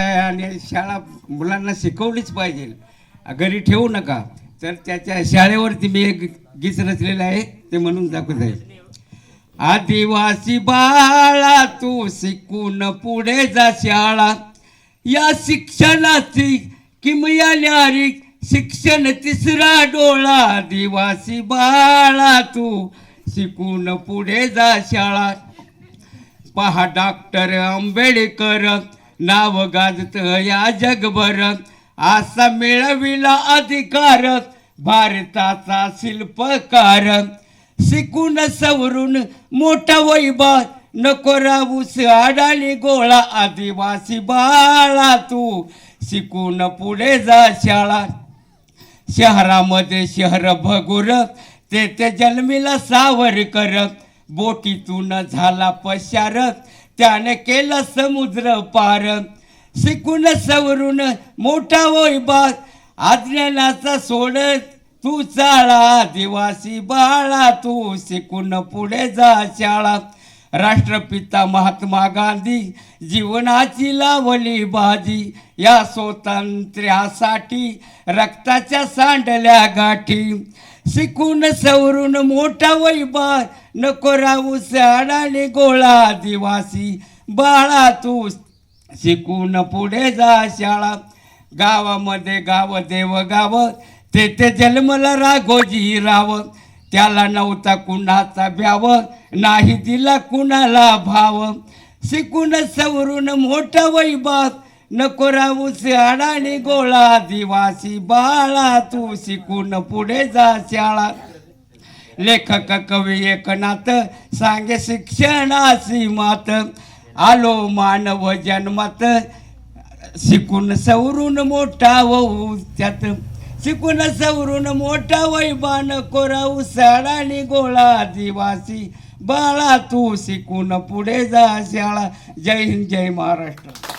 आणि शाळा मुलांना शिकवलीच पाहिजे. घरी ठेवू नका. तर त्याच्या शाळेवरती मी एक गीत रचलेलं आहे ते म्हणून दाखवत आहे. आदिवासी बाळा तू शिकून पुढे जा शाळा. या शिक्षणाची किमया न्यारी शिक्षण तिसरा डोळा. आदिवासी बाळा तू शिकून पुढे जा शाळा. पहा डॉक्टर आंबेडकर नाव गाजत या जगभर. असा मिळविला अधिकार. भारताचा शिल्पकार. शिकून सवरून मोठा वैभव. नको राहूस अडाणी गोळा आदिवासी बाळा तू. शिकून पुढे जा शाळा. शहरामध्ये शहर भगुर. ते ते जन्मीला सावर कर बोटीतून झाला पशारत त्याने केलं समुद्र पार. शिकून सवरून मोठा वैभाग अज्ञानाचा सोडत तू चाळा दिवासी बाळा तू शिकून पुढे जा शाळा. राष्ट्रपिता महात्मा गांधी जीवनाची लावली बाजी. या स्वातंत्र्यासाठी रक्ताच्या सांडल्या गाठी. शिकून सवरून मोठा वैबार नको राहू आणि गोळा आदिवासी बाळा तू शिकून पुढे जा शाळा. गावामध्ये गाव देव गाव तेथे जन्मला राघोजी राव. त्याला नव्हता कुणाचा भ्याव नाही दिला कुणाला भाव. शिकून सवरून मोठा वैबाग नको राहू अडाणी गोळा. आदिवासी बाळा तू शिकून पुढे जा शाळा. लेखक कवी एकनाथ सांगे शिक्षणाची मात. आलो मानव जन्मात. शिकून सवरून मोठा होऊ त्यात. शिकून सवरून मोठा वैबान कोराऊ साडाणी गोळा. आदिवासी बाळा तू शिकून पुढे जा शाळा. जय हिंद जय महाराष्ट्र.